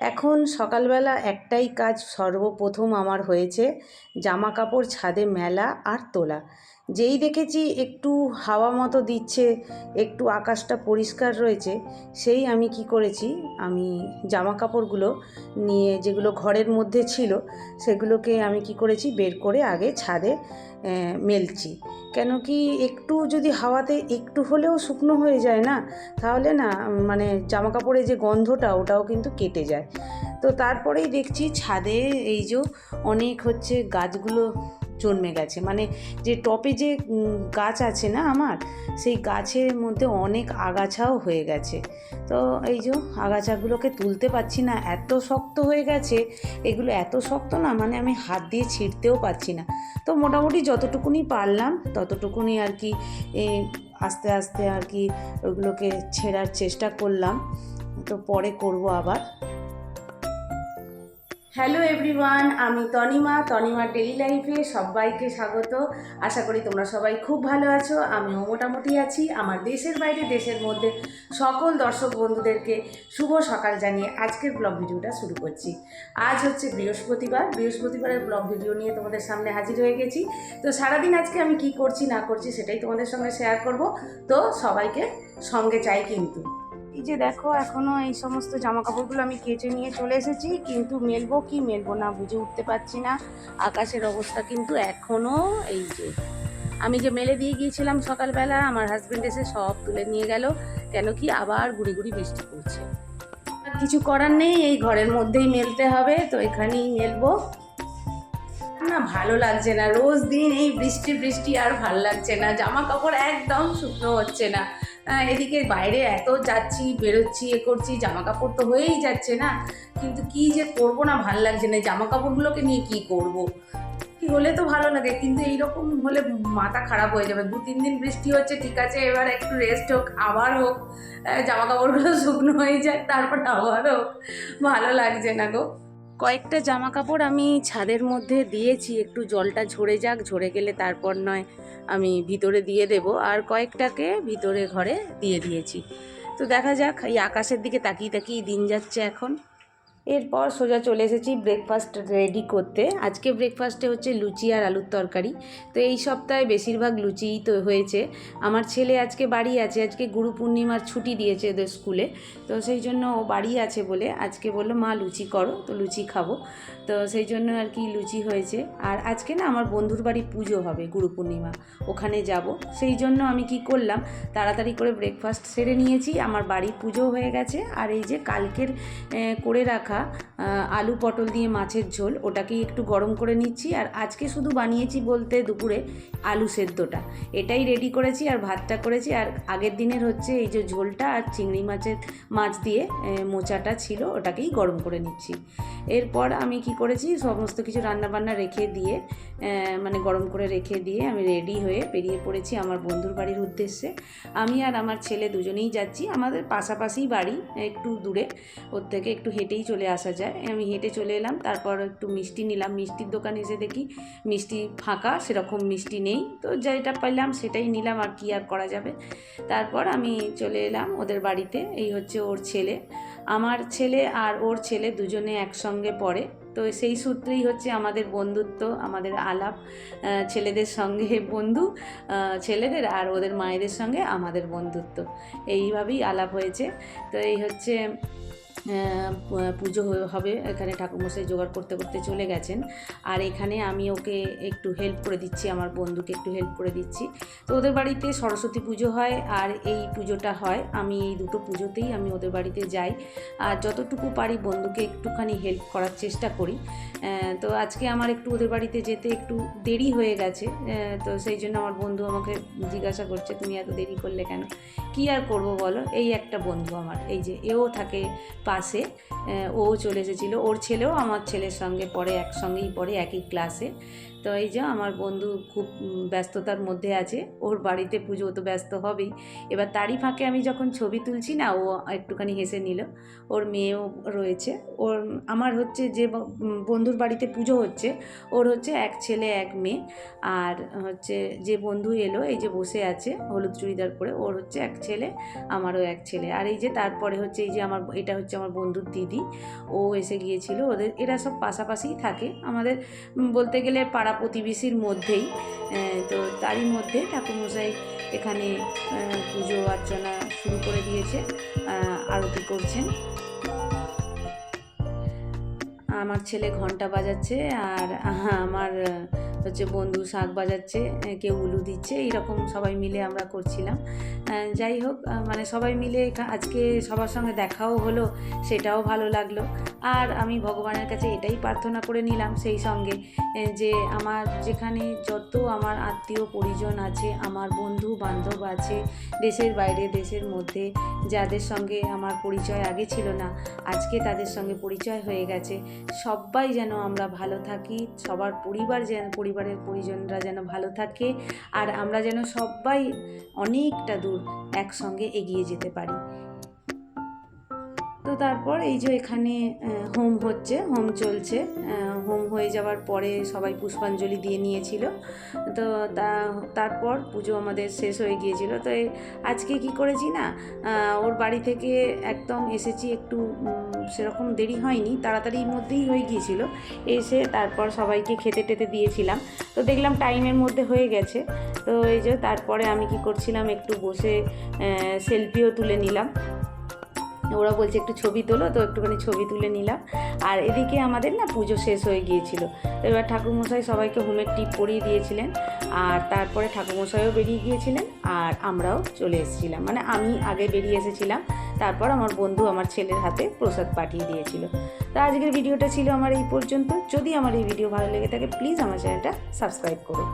এখন সকালবেলা একটাই কাজ সর্বপ্রথম আমার হয়েছে জামা কাপড় ছাদে মেলা আর তোলা। যেই দেখেছি একটু হাওয়া মতো দিচ্ছে, একটু আকাশটা পরিষ্কার রয়েছে, সেই আমি কি করেছি, আমি জামা কাপড়গুলো নিয়ে যেগুলো ঘরের মধ্যে ছিল, সেগুলোকে আমি কি করেছি, বের করে আগে ছাদে মেলছি। কেন কি একটু যদি হাওয়াতে একটু হলেও শুকনো হয়ে যায় না, তাহলে না মানে জামা কাপড়ের যে গন্ধটা, ওটাও কিন্তু কেটে যায়। তো তারপরেই দেখছি ছাদে এই যে অনেক হচ্ছে গাছগুলো জন্মে গেছে। মানে যে টপে যে গাছ আছে না আমার, সেই গাছের মধ্যে অনেক আগাছাও হয়ে গেছে। তো এই যে আগাছাগুলোকে তুলতে পারছি না, এত শক্ত হয়ে গেছে, এগুলো এত শক্ত না মানে আমি হাত দিয়ে ছিঁড়তেও পারছি না। তো মোটামুটি যতটুকুনি পারলাম, ততটুকুনি আর কি আস্তে আস্তে আর কি ওগুলোকে ছেঁড়ার চেষ্টা করলাম। তো পরে করব আবার। হ্যালো এভরিওয়ান আমি তনিমা তনিমা ডেলি লাইফে সবাইকে স্বাগত। আশা করি তোমরা সবাই খুব ভালো আছো, আমিও মোটামুটি আছি। আমার দেশের বাইরে, দেশের মধ্যে সকল দর্শক বন্ধুদেরকে শুভ সকাল জানিয়ে আজকের ব্লগ ভিডিওটা শুরু করছি। আজ হচ্ছে বৃহস্পতিবার, বৃহস্পতিবারের ব্লগ ভিডিও নিয়ে তোমাদের সামনে হাজির হয়ে গেছি। তো সারাদিন আজকে আমি কি করছি, না করছি সেটাই তোমাদের সঙ্গে শেয়ার করব। তো সবাইকে সঙ্গে চাই কিন্তু। এই যে দেখো, এখনও এই সমস্ত জামা কাপড়গুলো আমি কেচে নিয়ে চলে এসেছি, কিন্তু মেলবো কি মেলবো না বুঝে উঠতে পারছি না। আকাশের অবস্থা কিন্তু এখনও এই যে। আমি যে মেলে দিয়ে গিয়েছিলাম সকালবেলা, আমার হাজবেন্ড এসে সব তুলে নিয়ে গেল, কেন কি আবার গুড়ি গুড়ি বৃষ্টি পড়ছে। কিছু করার নেই, এই ঘরের মধ্যেই মেলতে হবে, তো এখানেই মেলবো। না, ভালো লাগছে না। রোজ দিন এই বৃষ্টি বৃষ্টি আর ভালো লাগছে না। জামা কাপড় একদম শুকনো হচ্ছে না। এদিকে বাইরে এত যাচ্ছি, বেরোচ্ছি, এ করছি জামা কাপড় তো হয়েই যাচ্ছে না। কিন্তু কি যে করব না, ভালো লাগছে না। জামা কাপড়গুলোকে নিয়ে কি করব। কি হলে তো ভালো লাগে, কিন্তু এইরকম হলে মাথা খারাপ হয়ে যাবে। দু তিন দিন বৃষ্টি হচ্ছে, ঠিক আছে, এবার একটু রেস্ট হোক, আবার হোক। জামা কাপড়গুলো শুকনো হয়ে যায় তারপর আবার হোক। ভালো লাগছে না গো। কয়েকটা জামা কাপড় আমি ছাদের মধ্যে দিয়েছি, একটু জলটা ঝরে যাক, ঝরে গেলে তারপর নয় আমি ভিতরে দিয়ে দেব। আর কয়েকটাকে ভিতরে ঘরে দিয়ে দিয়েছি। তো দেখা যাক, এই আকাশের দিকে তাকিয়ে তাকিয়ে দিন যাচ্ছে এখন। এরপর সোজা চলে এসেছি ব্রেকফাস্ট রেডি করতে। আজকে ব্রেকফাস্টে হচ্ছে লুচি আর আলুর তরকারি। তো এই সপ্তাহে বেশিরভাগ লুচিই তো হয়েছে। আমার ছেলে আজকে বাড়ি আছে, আজকে গুরু পূর্ণিমার ছুটি দিয়েছে ওদের স্কুলে। তো সেই জন্য ও বাড়ি আছে বলে আজকে বলল, মা, লুচি করো, তো লুচি খাব। তো সেই জন্য আর কি লুচি হয়েছে। আর আজকে না আমার বন্ধুর বাড়ি পুজো হবে গুরু পূর্ণিমা, ওখানে যাব। সেই জন্য আমি কি করলাম, তাড়াতাড়ি করে ব্রেকফাস্ট সেরে নিয়েছি। আমার বাড়ি পুজো হয়ে গেছে। আর এই যে কালকের করে রাখা আহ, আলু পটল দিয়ে মাছের ঝোল ওটাকেই একটু গরম করে নিচ্ছি। আর আজকে শুধু বানিয়েছি বলতে দুপুরে আলু সেদ্ধটা। এটাই রেডি করেছি আর ভাতটা করেছি। আর আগের দিনের হচ্ছে এই যে ঝোলটা আর চিংড়ি মাছের মাছ দিয়ে মোচাটা ছিল ওটাকেই গরম করে নিচ্ছি। এরপর আমি কি করেছি সমস্ত কিছু রান্নাবান্না রেখে দিয়ে মানে গরম করে রেখে দিয়ে আমি রেডি হয়ে বেরিয়ে পড়েছি আমার বন্ধুর বাড়ির উদ্দেশ্যে। আমি আর আমার ছেলে দুজনেই যাচ্ছি। আমাদের পাশাপাশি বাড়ি একটু দূরে ওর থেকে একটু হেঁটেই চলে আসা যায়। আমি হেঁটে চলে এলাম, তারপর একটু মিষ্টি নিলাম। মিষ্টির দোকানে এসে দেখি মিষ্টি ফাঁকা, সেরকম মিষ্টি নেই। তো যেটা পাইলাম সেটাই নিলাম, আর কি আর করা যাবে? তারপর আমি চলে এলাম ওদের বাড়িতে, এই হচ্ছে ওর ছেলে। আমার ছেলে আর ওর ছেলে দুজনে একসঙ্গে পড়ে। তো সেই সূত্রেই হচ্ছে আমাদের বন্ধুত্ব, আমাদের আলাপ ছেলেদের সঙ্গে বন্ধু ছেলেদের আর ওদের মায়েদের সঙ্গে আমাদের বন্ধুত্ব। এইভাবেই আলাপ হয়েছে। তো এই হচ্ছে পুজো হবে। এখানে ঠাকুরমশাই জোগাড় করতে করতে চলে গেছেন। আর এখানে আমি ওকে একটু হেল্প করে দিচ্ছি, আমার বন্ধুকে একটু হেল্প করে দিচ্ছি। তো ওদের বাড়িতে সরস্বতী পুজো হয় আর এই পুজোটা হয়। আমি এই দুটো পুজোতেই আমি ওদের বাড়িতে যাই। আর যতটুকু পারি বন্ধুকে একটুখানি হেল্প করার চেষ্টা করি। তো আজকে আমার একটু ওদের বাড়িতে যেতে একটু দেরি হয়ে গেছে। তো সেই জন্য আমার বন্ধু আমাকে জিজ্ঞাসা করছে, তুমি এত দেরি করলে কেন? কি আর করব বলো? এই একটা বন্ধু আমার। এই যে এও থাকে পাশে ও চলে এসেছিল। ওর ছেলেও আমার ছেলের সঙ্গে পড়ে, একসঙ্গেই পড়ে, একই ক্লাসে তো এই যে আমার বন্ধু খুব ব্যস্ততার মধ্যে আছে, ওর বাড়িতে পুজো তো ব্যস্ত হবেই। এবার তারই ফাঁকে আমি যখন ছবি তুলছি না, ও একটুখানি হেসে নিল। ওর মেয়েও রয়েছে। ওর, আমার হচ্ছে যে বন্ধুর বাড়িতে পুজো হচ্ছে, ওর হচ্ছে এক ছেলে, এক মেয়ে। আর হচ্ছে যে বন্ধু এলো, এই যে বসে আছে, হলুদ চুড়িদার পরে, ওর হচ্ছে এক ছেলে, আমারও এক ছেলে। আর এই যে তারপরে হচ্ছে, এই যে আমার, এটা হচ্ছে আমার বন্ধুর দিদি। ও এসে গিয়েছিল। ওদের, এরা সব পাশাপাশিই থাকে। আমাদের বলতে গেলে পাড়া প্রতিবেশীর মধ্যেই। তো তারই মধ্যে ঠাকুরমশাই এখানে পুজো অর্চনা শুরু করে দিয়েছে আরতি করছেন। আমার ছেলে ঘণ্টা বাজাচ্ছে আর আমার হচ্ছে বন্ধু শাক বাজাচ্ছে কেউ উলু দিচ্ছে, এইরকম সবাই মিলে আমরা করছিলাম। যাই হোক মানে সবাই মিলে আজকে সবার সঙ্গে দেখাও হলো, সেটাও ভালো লাগল। আর আমি ভগবানের কাছে এটাই প্রার্থনা করে নিলাম সেই সঙ্গে যে আমার যেখানে যত আমার আত্মীয় পরিজন আছে, আমার বন্ধু বান্ধব আছে, দেশের বাইরে, দেশের মধ্যে, যাদের সঙ্গে আমার পরিচয় আগে ছিল না, আজকে তাদের সঙ্গে পরিচয় হয়ে গেছে, সবাই যেন আমরা ভালো থাকি, সবার পরিবার যেন পরিবারের পরিজনরা যেন ভালো থাকে আর আমরা যেন সবাই অনেকটা দূর একসঙ্গে এগিয়ে যেতে পারি। তো তারপর এই যে এখানে হোম হচ্ছে, হোম চলছে। হোম হয়ে যাওয়ার পরে সবাই পুষ্পাঞ্জলি দিয়ে নিয়েছিল। তো তারপর পুজো আমাদের শেষ হয়ে গিয়েছিল। তো আজকে কি করেছি না? ওর বাড়ি থেকে একদম এসেছি একটু সেরকম দেরি হয়নি, তাড়াতাড়ির মধ্যেই হয়ে গিয়েছিল। এসে তারপর সবাইকে খেতে টেতে দিয়েছিলাম। তো দেখলাম টাইমের মধ্যে হয়ে গেছে। তো এই যে তারপরে আমি কি করছিলাম, একটু বসে সেলফিও তুলে নিলাম। ওরা বলছে একটু ছবি তোলো, তো একটুখানি ছবি তুলে নিলাম। আর এদিকে আমাদের না পুজো শেষ হয়ে গিয়েছিল। এবার ঠাকুরমশাই সবাইকে হোমের টিপ পরিয়ে দিয়েছিলেন আর তারপরে ঠাকুরমশাইও বেরিয়ে গিয়েছিলেন আর আমরাও চলে এসেছিলাম। মানে আমি আগে বেরিয়ে এসেছিলাম, তারপর আমার বন্ধু আমার ছেলের হাতে প্রসাদ পাঠিয়ে দিয়েছিল। তো আজকের ভিডিওটা ছিল আমার এই পর্যন্ত। যদি আমার এই ভিডিও ভালো লেগে থাকে প্লিজ আমার চ্যানেলটা সাবস্ক্রাইব করো।